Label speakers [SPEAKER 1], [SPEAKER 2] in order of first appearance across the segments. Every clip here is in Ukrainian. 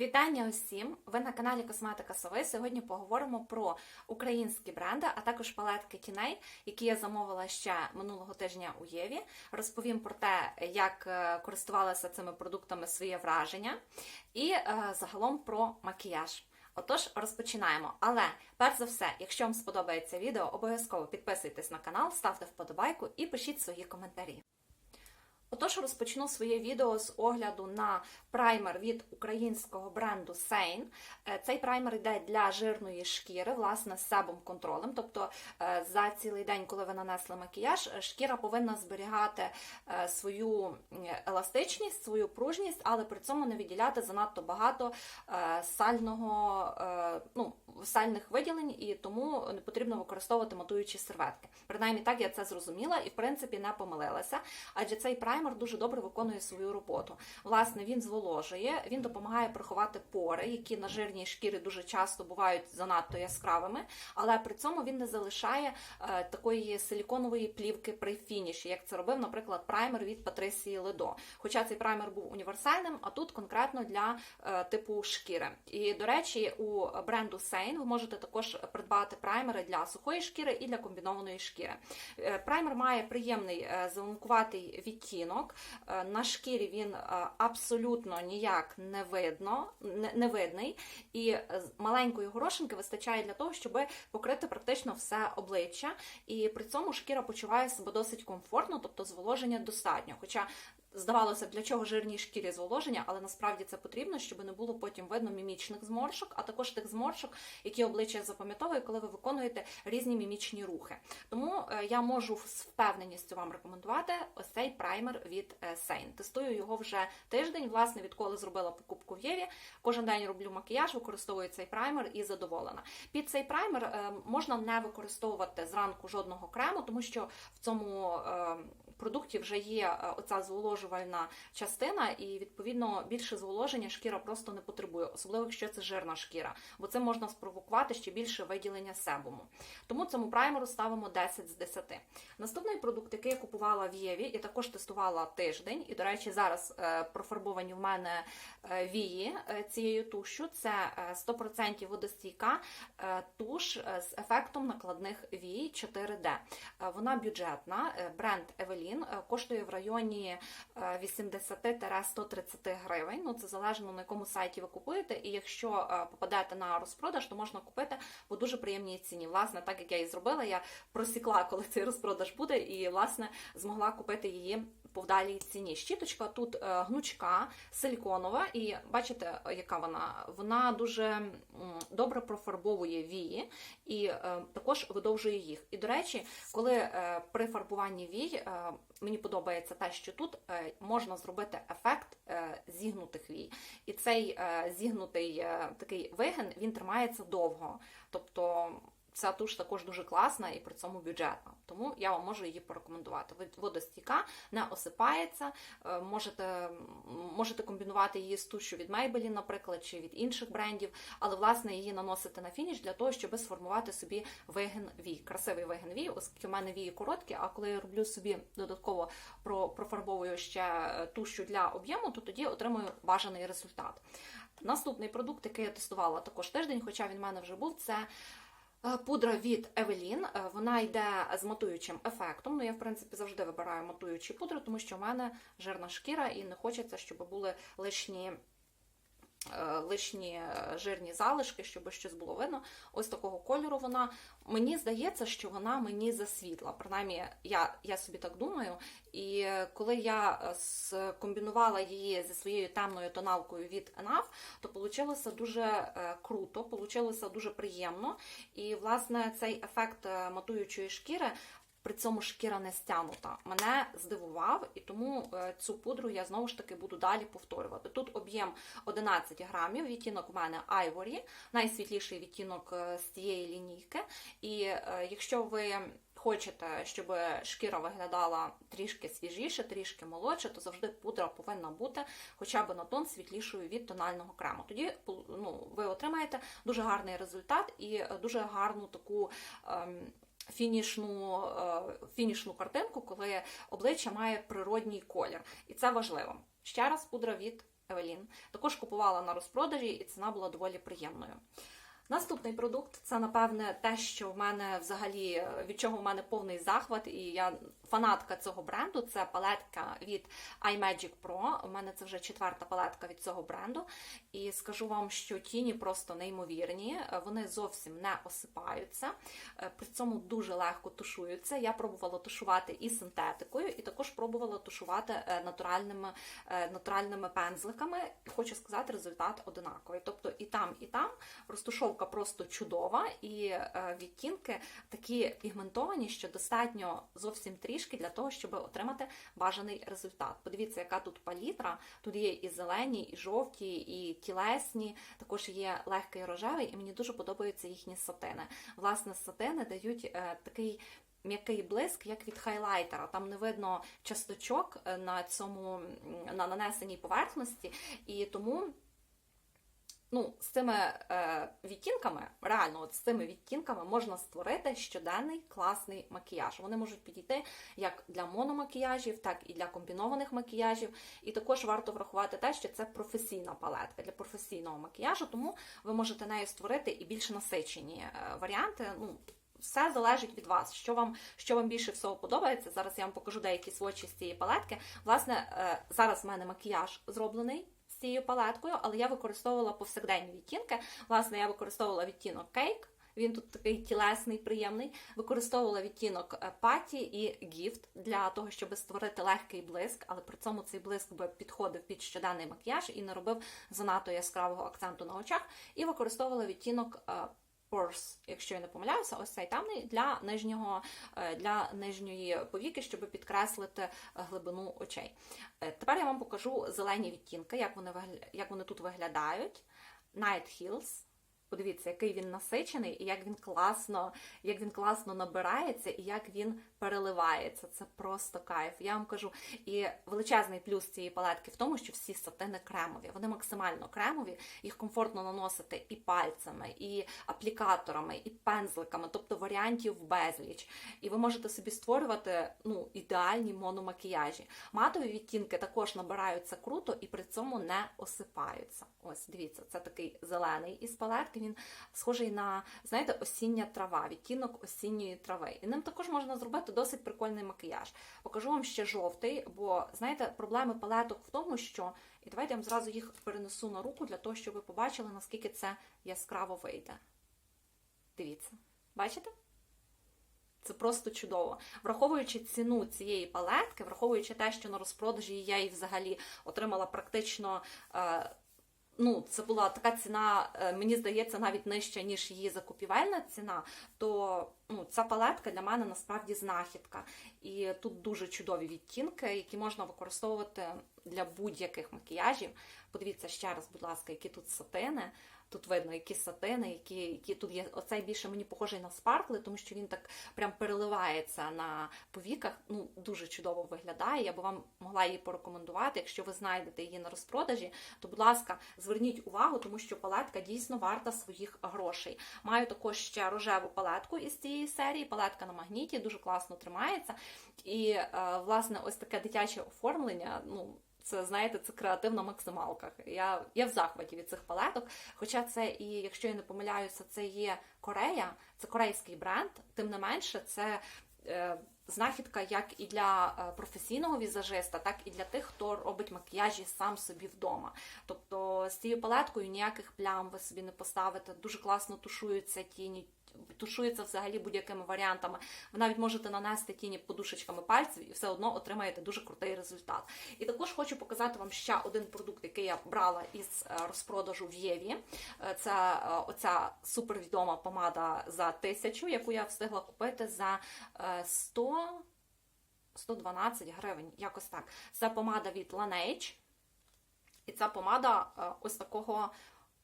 [SPEAKER 1] Вітання усім! Ви на каналі Косметика Сови. Сьогодні поговоримо про українські бренди, а також палетки тіней, які я замовила ще минулого тижня у Єві. Розповім про те, як е, користувалася цими продуктами своє враження, і е, загалом про макіяж. Отож, розпочинаємо. Але перш за все, якщо вам сподобається відео, обов'язково підписуйтесь на канал, ставте вподобайку і пишіть свої коментарі. Отож, розпочну своє відео з огляду на праймер від українського бренду Sein. Е, Цей праймер йде для жирної шкіри, власне, з себом контролем. Тобто е, за цілий день, коли ви нанесли макіяж, е, шкіра повинна зберігати свою еластичність, свою пружність, але при цьому не відділяти занадто багато сального, ну, сальних виділень, і тому не потрібно використовувати матуючі серветки. Принаймні так я це зрозуміла і в принципі не помилилася, адже цей праймер дуже добре виконує свою роботу. Власне, він зволожує, він допомагає приховати пори, які на жирній шкірі дуже часто бувають занадто яскравими, але при цьому він не залишає е, такої силіконової плівки при фініші, як це робив, наприклад, праймер від Патрисії Ледо. Хоча цей праймер був універсальним, а тут конкретно для е, типу шкіри. І до речі, у бренду Sein ви можете також придбати праймери для сухої шкіри і для комбінованої шкіри. Е, Праймер має приємний зеленкуватий відтінок. Е, На шкірі він е, абсолютно ніяк не видно, не видний, і е, маленької горошинки вистачає для того, щоб покрити практично все обличчя. І при цьому шкіра почуває себе досить комфортно, тобто зволоження достатньо. Хоча Здавалося б, для чого жирній шкірі зволоження, але насправді це потрібно, щоб не було потім видно мімічних зморшок, а також тих зморшок, які обличчя запам'ятовує, коли ви виконуєте різні мімічні рухи. Тому е, я можу з впевненістю вам рекомендувати ось цей праймер від Sein. Тестую його вже тиждень. Власне, відколи зробила покупку в Єві. Кожен день роблю макіяж, використовую цей праймер і задоволена. Під цей праймер е, можна не використовувати зранку жодного крему, тому що в цьому е, продукті вже є е, оця зволожувальна частина, і відповідно більше зволоження шкіра просто не потребує, особливо якщо це жирна шкіра, бо це можна спровокувати ще більше виділення себуму. Тому цьому праймеру ставимо 10 з 10. Наступний продукт, який я купувала в Єві, і також тестувала тиждень. І, до речі, зараз е, профарбовані в мене е, вії цією тушю. Це е, 100% водостійка туш з ефектом накладних вій 4D. Е, Вона бюджетна, бренд Evelyn, е, коштує в районі е, 80-130 гривень. Ну, це залежно на якому сайті ви купуєте. І якщо попадаєте на розпродаж, то можна купити по дуже приємній ціні. Власне, так як я і зробила, я просікла, коли цей розпродаж буде, і власне змогла купити її по вдалій ціні. Щіточка тут е, гнучка, силіконова, і бачите, яка вона? Вона дуже добре профарбовує вії і е, також видовжує їх. І до речі, коли е, при фарбуванні вій мені подобається те, що тут можна зробити ефект зігнутих вій. І цей зігнутий такий вигин він тримається довго. Тобто ця туш також дуже класна і при цьому бюджетна. Тому я вам можу її порекомендувати. Водостійка, не осипається. е, Можете, можете комбінувати її з тушю від Maybelline, наприклад, чи від інших брендів, але власне її наносити на фініш для того, щоб сформувати собі вигін вій. Красивий вигін вій, оскільки в мене вії короткі, а коли я роблю собі додатково про- профарбовую ще е, тушю для об'єму, то тоді отримую бажаний результат. Наступний продукт, який я тестувала також тиждень, хоча він в мене вже був, це пудра від Evelyn. Е, Вона йде з матуючим ефектом. Ну, я, в принципі, завжди вибираю матуючі пудри, тому що в мене жирна шкіра і не хочеться, щоб були лишні. Е, Лишні е, жирні залишки, щоб щось було видно. Ось такого кольору вона. Мені здається, що вона мені засвітла. Принаймні, я, я собі так думаю. І е, коли я скомбінувала її зі своєю темною тоналкою від ENAF, то вийшло дуже круто, вийшло дуже приємно. І, власне, цей ефект матуючої шкіри. При цьому шкіра не стягнута. Мене здивував, і тому е, цю пудру я знову ж таки буду далі повторювати. Тут об'єм 11 грамів, відтінок в мене Ivory, найсвітліший відтінок е, з цієї лінійки. І е, якщо ви хочете, щоб шкіра виглядала трішки свіжіше, трішки молодше, то завжди пудра повинна бути хоча б на тон світлішою від тонального крему. Тоді ну, ви отримаєте дуже гарний результат і дуже гарну таку. ем, Фінішну, е, фінішну картинку, коли обличчя має природній колір. І це важливо. Ще раз пудра від Евелін. Також купувала на розпродажі, і ціна була доволі приємною. Наступний продукт це, напевне, те, що в мене взагалі від чого в мене повний захват, і я фанатка цього бренду. Це палетка від iMagic Pro. У мене це вже четверта палетка від цього бренду. І скажу вам, що тіні просто неймовірні, вони зовсім не осипаються, при цьому дуже легко тушуються. Я пробувала тушувати і синтетикою, і також пробувала тушувати е, натуральними, е, натуральними пензликами. Хочу сказати, результат одинаковий. Тобто і там, і там розтушовка просто чудова, і е, відтінки такі пігментовані, що достатньо зовсім трішки для того, щоб отримати бажаний результат. Подивіться, яка тут палітра. Тут є і зелені, і жовті, і тілесні, також є легкий рожевий, і мені дуже подобаються їхні сатини. Власне, сатини дають е, такий. М'який блиск, як від хайлайтера. Там не видно часточок е, на цьому на нанесеній поверхності, і тому ну, з цими е, відтінками, реально, от з цими відтінками можна створити щоденний класний макіяж. Вони можуть підійти як для мономакіяжів, так і для комбінованих макіяжів. І також варто врахувати те, що це професійна палетка для професійного макіяжу, тому ви можете нею створити і більш насичені е, варіанти. Ну, все залежить від вас, що вам що вам більше всього подобається. Зараз я вам покажу деякі свочі з цієї палетки. Власне, е, зараз в мене макіяж зроблений цією палеткою, але я використовувала повсякденні відтінки. Власне, я використовувала відтінок кейк. Він тут такий тілесний, приємний. Використовувала відтінок паті і гіфт для того, щоб створити легкий блиск, але при цьому цей блиск би підходив під щоденний макіяж і не робив занадто яскравого акценту на очах. І використовувала відтінок Purse, якщо я не помиляюся, ось цей темний для нижнього, для нижньої повіки, щоб підкреслити глибину очей. Тепер я вам покажу зелені відтінки, як вони, як вони тут виглядають. Night Heels. Подивіться, який він насичений, і як він класно, як він класно набирається, і як він переливається. Це просто кайф. Я вам кажу. І величезний плюс цієї палетки в тому, що всі сатини кремові. Вони максимально кремові, їх комфортно наносити і пальцями, і аплікаторами, і пензликами, тобто варіантів безліч. І ви можете собі створювати ну, ідеальні мономакіяжі. Матові відтінки також набираються круто і при цьому не осипаються. Ось, дивіться, це такий зелений із палетки. Він схожий на, знаєте, осіння трава, відтінок осінньої трави. І ним також можна зробити досить прикольний макіяж. Покажу вам ще жовтий, бо, знаєте, проблеми палеток в тому, що. І давайте я вам зразу їх перенесу на руку для того, щоб ви побачили, наскільки це яскраво вийде. Дивіться, бачите? Це просто чудово. Враховуючи ціну цієї палетки, враховуючи те, що на розпродажі я її взагалі отримала практично. Ну, це була така ціна, е, мені здається, навіть нижча, ніж її закупівельна ціна, то ну, ця палетка для мене насправді знахідка. І тут дуже чудові відтінки, які можна використовувати для будь-яких макіяжів. Подивіться ще раз, будь ласка, які тут сатини. Тут видно, які сатини, які які тут є. Оцей більше мені похожий на спаркли, тому що він так прям переливається на повіках. Ну, дуже чудово виглядає. Я би вам могла її порекомендувати. Якщо ви знайдете її на розпродажі, то, будь ласка, зверніть увагу, тому що палетка дійсно варта своїх грошей. Маю також ще рожеву палетку із цієї серії. Палетка на магніті, дуже класно тримається. І, власне, ось таке дитяче оформлення. ну, це, знаєте, це креатив на максималках. Я я в захваті від цих палеток. Хоча це і, якщо я не помиляюся, це є Корея, це корейський бренд, тим не менше, це. Е, Знахідка як і для е, професійного візажиста, так і для тих, хто робить макіяжі сам собі вдома. Тобто з цією палеткою ніяких плям ви собі не поставите, дуже класно тушуються тіні, тушується взагалі будь-якими варіантами. Ви навіть можете нанести тіні подушечками пальців і все одно отримаєте дуже крутий результат. І також хочу показати вам ще один продукт, який я брала із е, розпродажу в Єві. Е, це е, оця супервідома помада за тисячу, яку я встигла купити за 100 112 гривень, якось так. Це помада від Laneige. І ця помада ось такого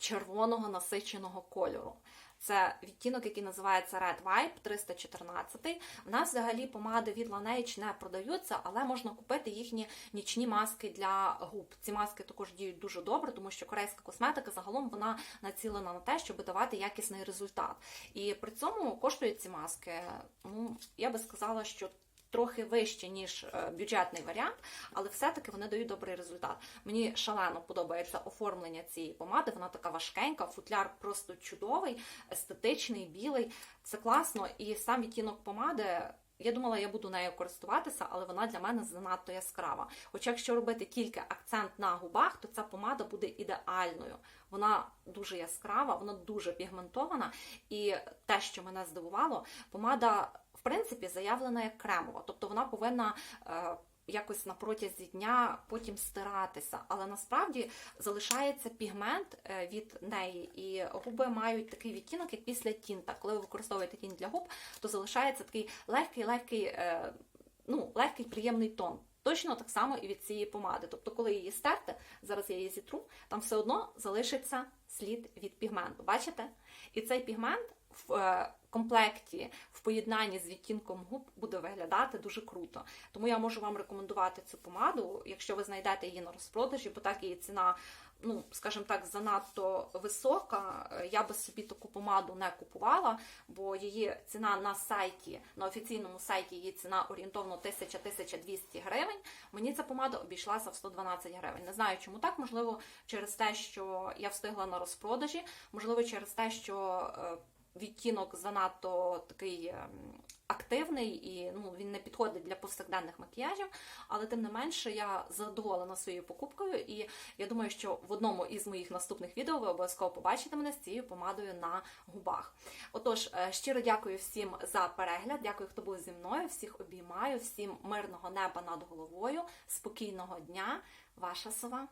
[SPEAKER 1] червоного насиченого кольору. Це відтінок, який називається Red Vibe 314. У нас взагалі помади від Laneige не продаються, але можна купити їхні нічні маски для губ. Ці маски також діють дуже добре, тому що корейська косметика загалом вона націлена на те, щоб давати якісний результат. І при цьому коштують ці маски. Ну, я би сказала, що трохи вище, ніж е, бюджетний варіант, але все-таки вони дають добрий результат. Мені шалено подобається оформлення цієї помади. Вона така важкенька, футляр просто чудовий, естетичний, білий. Це класно. І сам відтінок помади. Я думала, я буду нею користуватися, але вона для мене занадто яскрава. Хоча, якщо робити тільки акцент на губах, то ця помада буде ідеальною. Вона дуже яскрава, вона дуже пігментована. І те, що мене здивувало, помада в принципі заявлена як кремова, тобто вона повинна. Е, Якось на протязі дня потім стиратися, але насправді залишається пігмент е, від неї, і губи мають такий відтінок, як після тінта. Коли ви використовуєте тінь для губ, то залишається такий легкий, легкий, е, ну, легкий приємний тон. Точно так само і від цієї помади. Тобто, коли її стерти, зараз я її зітру, там все одно залишиться слід від пігменту. Бачите? І цей пігмент в комплекті, в поєднанні з відтінком губ буде виглядати дуже круто. Тому я можу вам рекомендувати цю помаду, якщо ви знайдете її на розпродажі, бо так її ціна. Ну, скажімо так, занадто висока. Я би собі таку помаду не купувала, бо її ціна на сайті, на офіційному сайті її ціна орієнтовно 1000-1200 гривень. Мені ця помада обійшлася в 112 гривень. Не знаю, чому так. Можливо, через те, що я встигла на розпродажі, можливо, через те, що е, відтінок занадто такий ем, активний і ну, він не підходить для повсякденних макіяжів, але тим не менше я задоволена своєю покупкою, і я думаю, що в одному із моїх наступних відео ви обов'язково побачите мене з цією помадою на губах. Отож, е, щиро дякую всім за перегляд, дякую, хто був зі мною, всіх обіймаю, всім мирного неба над головою, спокійного дня, ваша сова.